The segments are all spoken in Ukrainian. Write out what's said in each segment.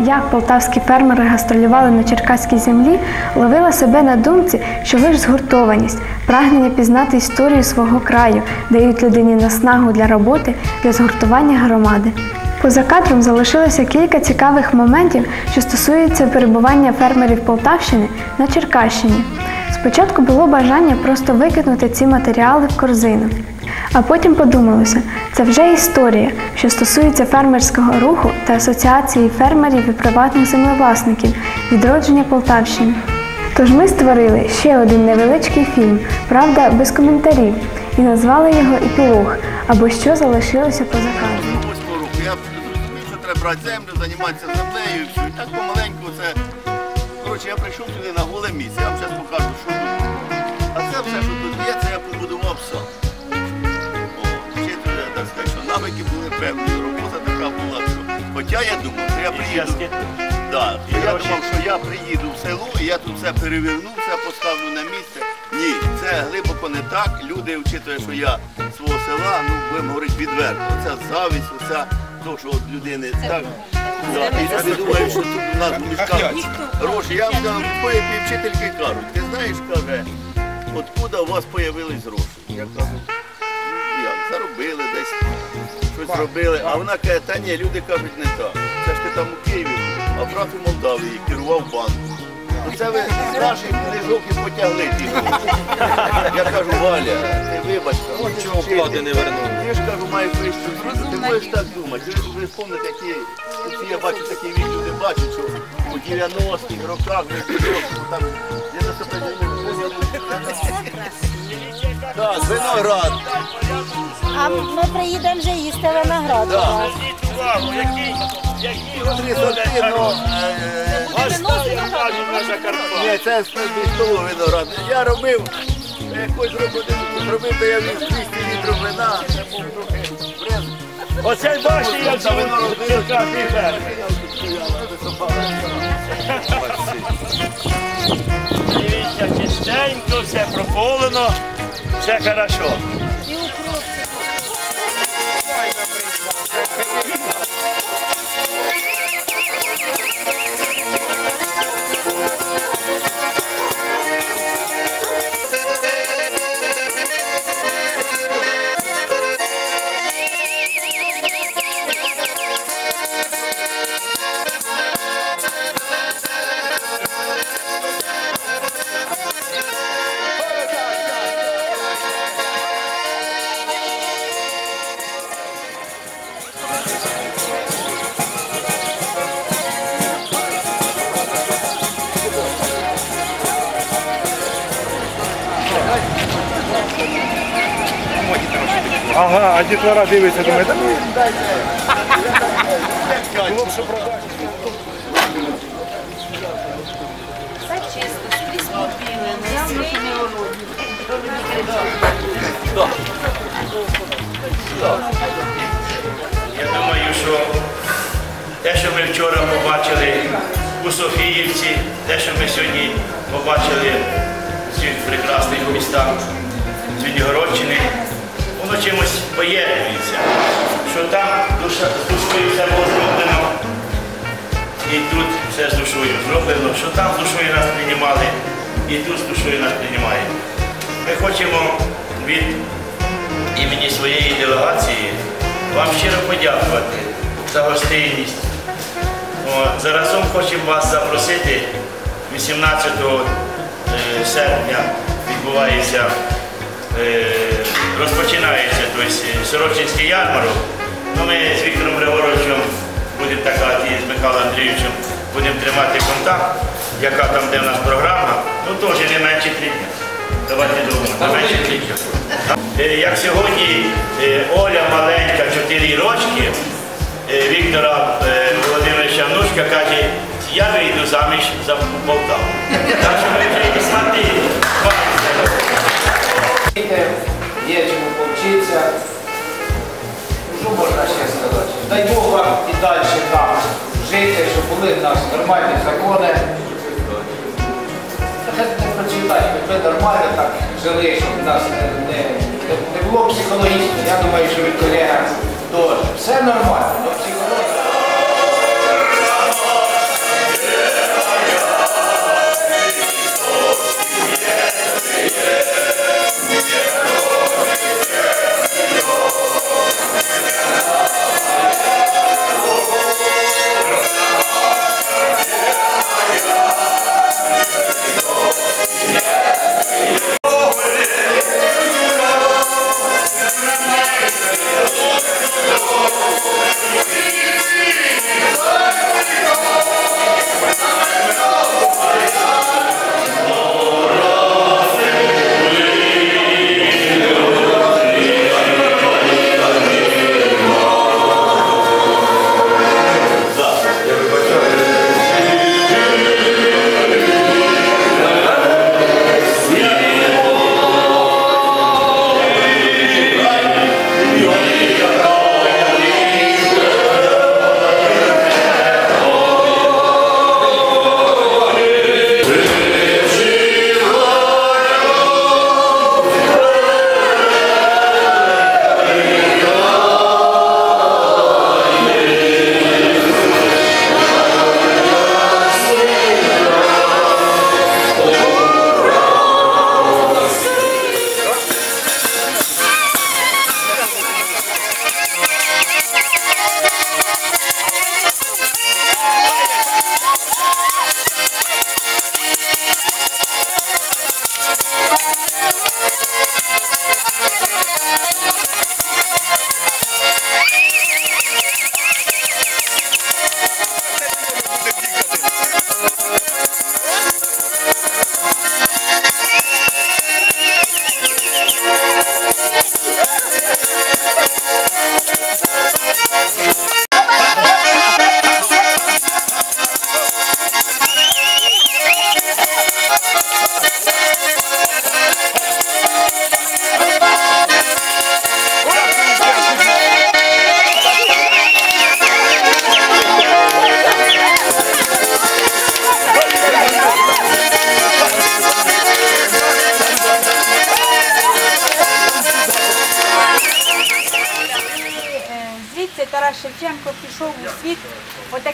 як полтавські фермери гастролювали на черкаській землі, ловила себе на думці, що лише згуртованість, прагнення пізнати історію свого краю дають людині наснагу для роботи для згуртування громади. Поза кадром залишилося кілька цікавих моментів, що стосуються перебування фермерів Полтавщини на Черкащині. Спочатку було бажання просто викинути ці матеріали в корзину. А потім подумалося, це вже історія, що стосується фермерського руху та асоціації фермерів і приватних землевласників відродження Полтавщини. Тож ми створили ще один невеличкий фільм, правда, без коментарів, і назвали його Епілог або що залишилося поза кадром. Я що треба брати землю, займатися землею. І так помаленьку це. Коротше, я прийшов туди на голе місце, я вам зараз покажу, що тут. А це все, що тут є, це я побудував сам. Навики були певні, робота така була, що. Хоча я думав, що я приїду. Да, що я думав, що я приїду в село і я тут все переверну, все поставлю на місце. Ні, це глибоко не так. Люди, вчитує, що я з свого села, ну будемо говорити відверто. Оця завість, оця то, що от людини так. Да, і люди думають, що тут у нас в мішках гроші. Я вам сказав, твої вчительки кажуть, ти знаєш, каже, откуда у вас появились гроші? Я кажу, «Ну, як, заробили десь, щось зробили. А вона каже, та ні, люди кажуть не так. Це ж ти там у Києві, а брат у Молдавії керував банком. Ну це ви з наших книжок і потягли ті гроші. Я кажу, Валя, ти вибач, кажу, ти чого вчитель. вклади не вернули. Ти ж кажу, маєш вищу освіту, ти можеш так думати. Ви, ви спомните, які, ці, я бачу такі вік, люди бачать, що у 90-х роках, в 90-х, там, я за себе Так, виноград. А ми приїдемо вже їсти виноград. Да. у вас. Три сорти, ну, е, ні, це столу виноград. Я робив, якось робити, зробив, то я віз 200 літрів вина, це був трохи бред. Оце бачите, як Та вино живуть робили, черкаські ферми. Чистенько, все прополено, все хорошо. Ага, а дітвора дивиться, думає, та ну, Все чисто, скрізь побілено. Я думаю, що те, що ми вчора побачили у Софіївці, те, що ми сьогодні побачили в цих прекрасних містах Звенігородщини, воно чимось поєднується, що там душа, душою все було зроблено, і тут все з душою зроблено, що там з душою нас приймали, і тут з душою нас приймають. Ми хочемо від імені своєї делегації вам щиро подякувати за гостинність. Заразом хочемо вас запросити 18 е, серпня відбувається, розпочинається тобто, Сорочинський ярмарок. Ну, ми з Віктором Григоровичем будемо так казати, і з Михайлом Андрійовичем будемо тримати контакт, яка там де в нас програма. Ну теж не менше три дня. Давайте думаємо, менше три. Е, Як сьогодні е, Оля маленька, 4 рочки, е, Віктора е, Володимировича внучка каже, я вийду заміж за Полтаву. Так що ми свати. Є чому повчитися. Що можна ще сказати? Дай Бог вам і далі так жити, щоб були в нас нормальні закони. Ми нормально так жили, щоб нас не, не було психологічно. Я думаю, що від колега теж. Все нормально,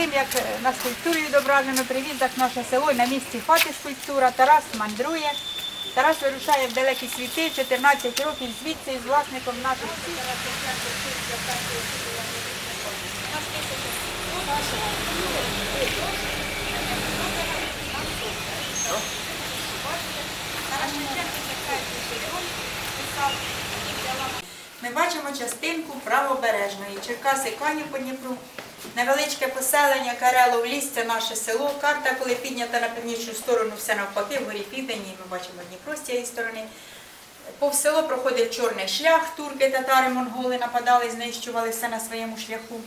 отаким, як е, на скульптурі відображено, привіз так наше село, на місці хати скульптура. Тарас мандрує. Тарас вирушає в далекі світи, 14 років звідси із власником наших. Ми бачимо частинку правобережної Черкаси Канів по Дніпру. Невеличке поселення Карелов ліс це наше село. Карта, коли піднята на північну сторону, все навпаки, вгорі південні, ми бачимо Дніпро з цієї сторони. Повз село проходив чорний шлях, турки, татари, монголи нападали, знищували все на своєму шляху.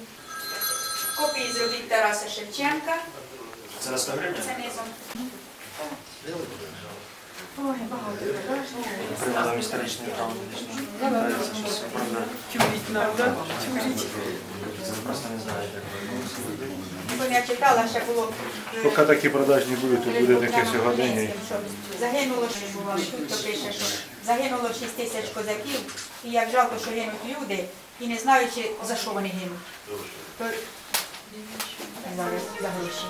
Копії зробіть Тараса Шевченка. Це низом. Ой, багато. Приводом історичної правди. Просто не знаю, як я читала, ще було. Поки такі продажні будуть, то буде таке сьогодення. Загинуло що було, хто пише, що загинуло 6 тисяч козаків, і як жалко, що гинуть люди, і не знаючи, за що вони гинуть. То зараз за гроші.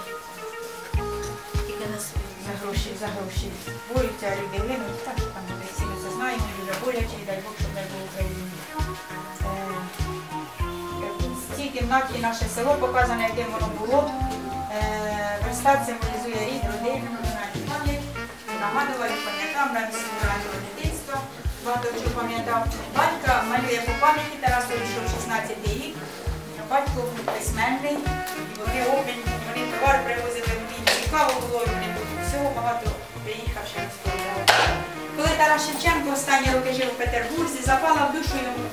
Гроші, за гроші. Борються люди гинуть, так що там буде всі ми це знаємо, дуже боляче, і дай Бог, щоб не було Україні. Е, В цій кімнаті наше село показане, яким воно було. Е, Верстат символізує рід, родину, національну пам'ять, нагадували, пам'ятав, навіть символізує дитинства, багато чого пам'ятав. Батька малює по пам'яті, Тарас вийшов 16 рік. Батько був письменний, і вони обмін, вони товар привозили, мені цікаво було, і вони всього багато приїхавши розповідали. Коли Тарас Шевченко останні роки жив у Петербурзі, запала в душу йому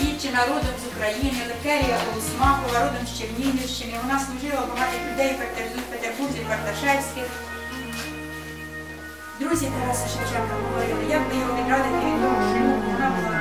дівчина родом з України, Лекерія Полусмакова, родом з Чернігівщини. Вона служила у багатьох людей в Петербурзі, Карташевських. Друзі Тараса Шевченка говорили, як би його відрадити від того шлюбу, вона була.